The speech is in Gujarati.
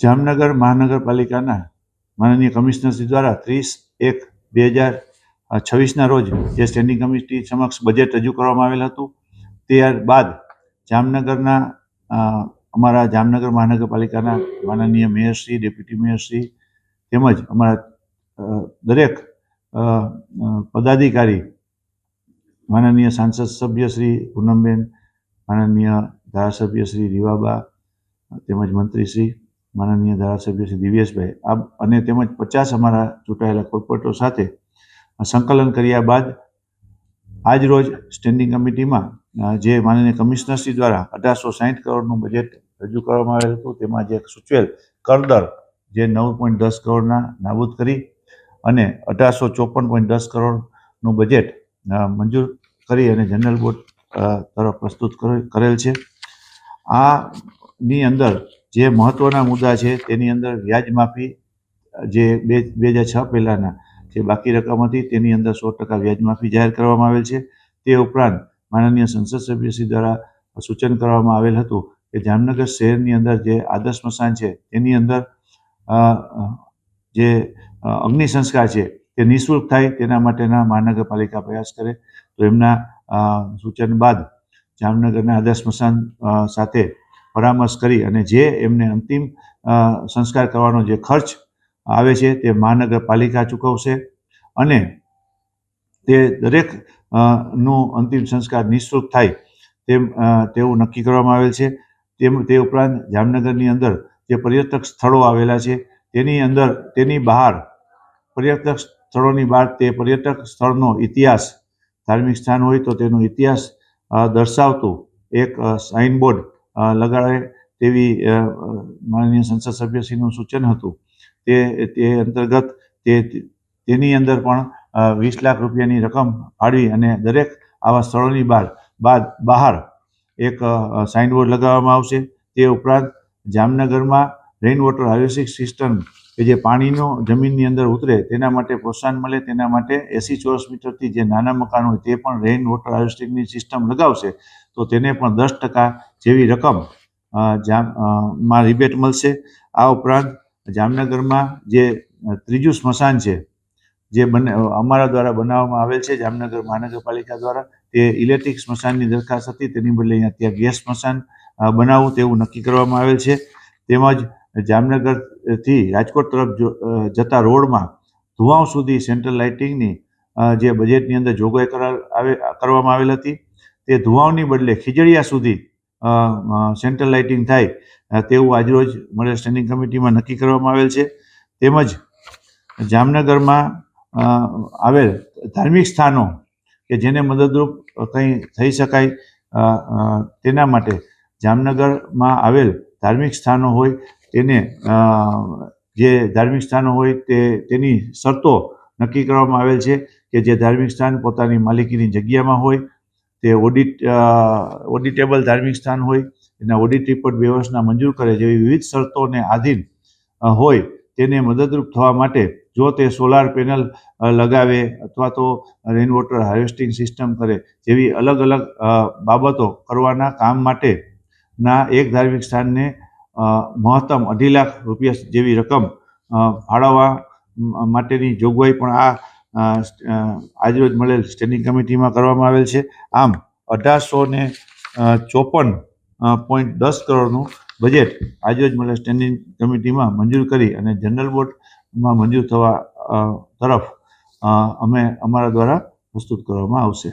જામનગર મહાનગરપાલિકાના માનનીય કમિશનરશ્રી દ્વારા ત્રીસ એક બે હજાર છવ્વીસના રોજ જે સ્ટેન્ડિંગ કમિટી સમક્ષ બજેટ રજૂ કરવામાં આવેલ હતું, ત્યારબાદ જામનગરના અમારા જામનગર મહાનગરપાલિકાના માનનીય મેયરશ્રી ડેપ્યુટી મેયરશ્રી તેમજ અમારા દરેક પદાધિકારી, માનનીય સાંસદ સભ્ય શ્રી પૂનમબેન, માનનીય ધારાસભ્ય શ્રી રીવાબા તેમજ મંત્રીશ્રી માનનીય ધારાસભ્ય શ્રી દિવ્યેશભાઈ, આ અને તેમજ પચાસ અમારા ચૂંટાયેલા કોર્પોરેટરો સાથે સંકલન કર્યા બાદ આજ રોજ સ્ટેન્ડિંગ કમિટીમાં જે માનનીય કમિશનરશ્રી દ્વારા અઢારસો સાહીઠ કરોડનું બજેટ રજૂ કરવામાં આવેલ હતું, તેમાં જે સૂચવેલ કરદર જે નવ પોઈન્ટ દસ કરોડના નાબૂદ કરી અને અઢારસો ચોપન પોઈન્ટ દસ કરોડનું બજેટ મંજૂર કરી અને જનરલ બોર્ડ તરફ પ્રસ્તુત કરે- કરેલ છે. આની અંદર જે મહત્વના મુદ્દા છે તેની અંદર વ્યાજ માફી જે બે બે હજાર છ પહેલાંના જે બાકી રકમ હતી તેની અંદર સો ટકા વ્યાજ માફી જાહેર કરવામાં આવેલ છે. તે ઉપરાંત માનનીય સંસદ સભ્યશ્રી દ્વારા સૂચન કરવામાં આવેલ હતું કે જામનગર શહેરની અંદર જે આદર્શ સ્મશાન છે તેની અંદર જે અગ્નિ સંસ્કાર છે તે નિઃશુલ્ક થાય તેના માટેના મહાનગરપાલિકા પ્રયાસ કરે. તો એમના સૂચન બાદ જામનગરના આદર્શ સ્મશાન સાથે પરામર્શ કરી અને જે એમને અંતિમ સંસ્કાર કરવાનો જે ખર્ચ આવે છે તે મહાનગરપાલિકા ચૂકવશે અને તે દરેકનું અંતિમ સંસ્કાર નિઃશુલ્ક થાય તેમ તેવું નક્કી કરવામાં આવેલ છે. તેમ, તે ઉપરાંત જામનગરની અંદર જે પર્યટક સ્થળો આવેલા છે તેની અંદર, તેની બહાર, પર્યટક સ્થળોની બહાર તે પર્યટક સ્થળનો ઇતિહાસ, ધાર્મિક સ્થાન હોય તો તેનો ઇતિહાસ દર્શાવતું એક સાઇનબોર્ડ લગાડે તેવી માનનીય સંસદ સભ્યશ્રીનું સૂચન હતું. તે તે અંતર્ગત તે, તેની અંદર પણ વીસ લાખ રૂપિયાની રકમ ફાળવી અને દરેક આવા સ્થળોની બહાર બાદ, બહાર એક સાઇનબોર્ડ લગાવવામાં આવશે. તે ઉપરાંત જામનગરમાં રેઇન વોટર હાર્વેસ્ટિંગ સિસ્ટમ કે જે પાણીનો જમીનની અંદર ઉતરે તેના માટે પ્રોત્સાહન મળે, તેના માટે એંસી ચોરસ મીટરથી જે નાના મકાન હોય તે પણ રેઇન વોટર હાર્વેસ્ટિંગની સિસ્ટમ લગાવશે. તો તેને પણ દસ ટકા જેવી રકમ જામમાં રિબેટ મળશે. આ ઉપરાંત જામનગરમાં જે ત્રીજું સ્મશાન છે, જે બને અમારા દ્વારા બનાવવામાં આવેલ છે, જામનગર મહાનગરપાલિકા દ્વારા, તે ઇલેક્ટ્રિક સ્મશાનની દરખાસ્ત હતી. તેની બદલે અહીંયા ત્યાં ગેસ સ્મશાન બનાવવું તેવું નક્કી કરવામાં આવેલ છે. તેમજ જામનગરથી રાજકોટ તરફ જતા રોડમાં ધુવાઓ સુધી સેન્ટ્રલ લાઇટિંગની જે બજેટની અંદર જોગવાઈ કરા કરવામાં આવેલ હતી. તે ધુવાઓની બદલે ખીજડીયા સુધી સેન્ટ્રલ લાઇટિંગ થાય તેવું આજરોજ મળેલ સ્ટેન્ડિંગ કમિટીમાં નક્કી કરવામાં આવેલ છે. તેમજ જામનગરમાં આવેલ ધાર્મિક સ્થાનો કે જેને મદદરૂપ કંઈ થઈ શકાય તેના માટે જામનગરમાં આવેલ ધાર્મિક સ્થાનો હોય, તેને જે ધાર્મિક સ્થાનો હોય તે, તેની શરતો નક્કી કરવામાં આવેલ છે કે જે ધાર્મિક સ્થાન પોતાની માલિકીની જગ્યામાં હોય તે ઓડિટ ઓડિટેબલ ધાર્મિક સ્થાન હોય, એના ઓડિટ રિપોર્ટ વર્ષના મંજૂર કરે જેવી વિવિધ શરતોને આધીન હોય, તેને મદદરૂપ થવા માટે જો તે સોલાર પેનલ લગાવે અથવા તો રેનવોટર હાર્વેસ્ટિંગ સિસ્ટમ કરે જેવી અલગ અલગ બાબતો કરવાના કામ માટેના એક ધાર્મિક સ્થાનને મહત્તમ અઢી લાખ રૂપિયા જેવી રકમ ફાળવવા માટેની જોગવાઈ પણ આ આજરોજ મળેલ સ્ટેન્ડિંગ કમિટીમાં કરવામાં આવેલ છે. આમ, અઢારસો ને ચોપન પોઈન્ટ દસ કરોડનું બજેટ આજરોજ મળેલ સ્ટેન્ડિંગ કમિટીમાં મંજૂર કરી અને જનરલ બોર્ડમાં મંજૂર થવા તરફ અમે અમારા દ્વારા પ્રસ્તુત કરવામાં આવશે.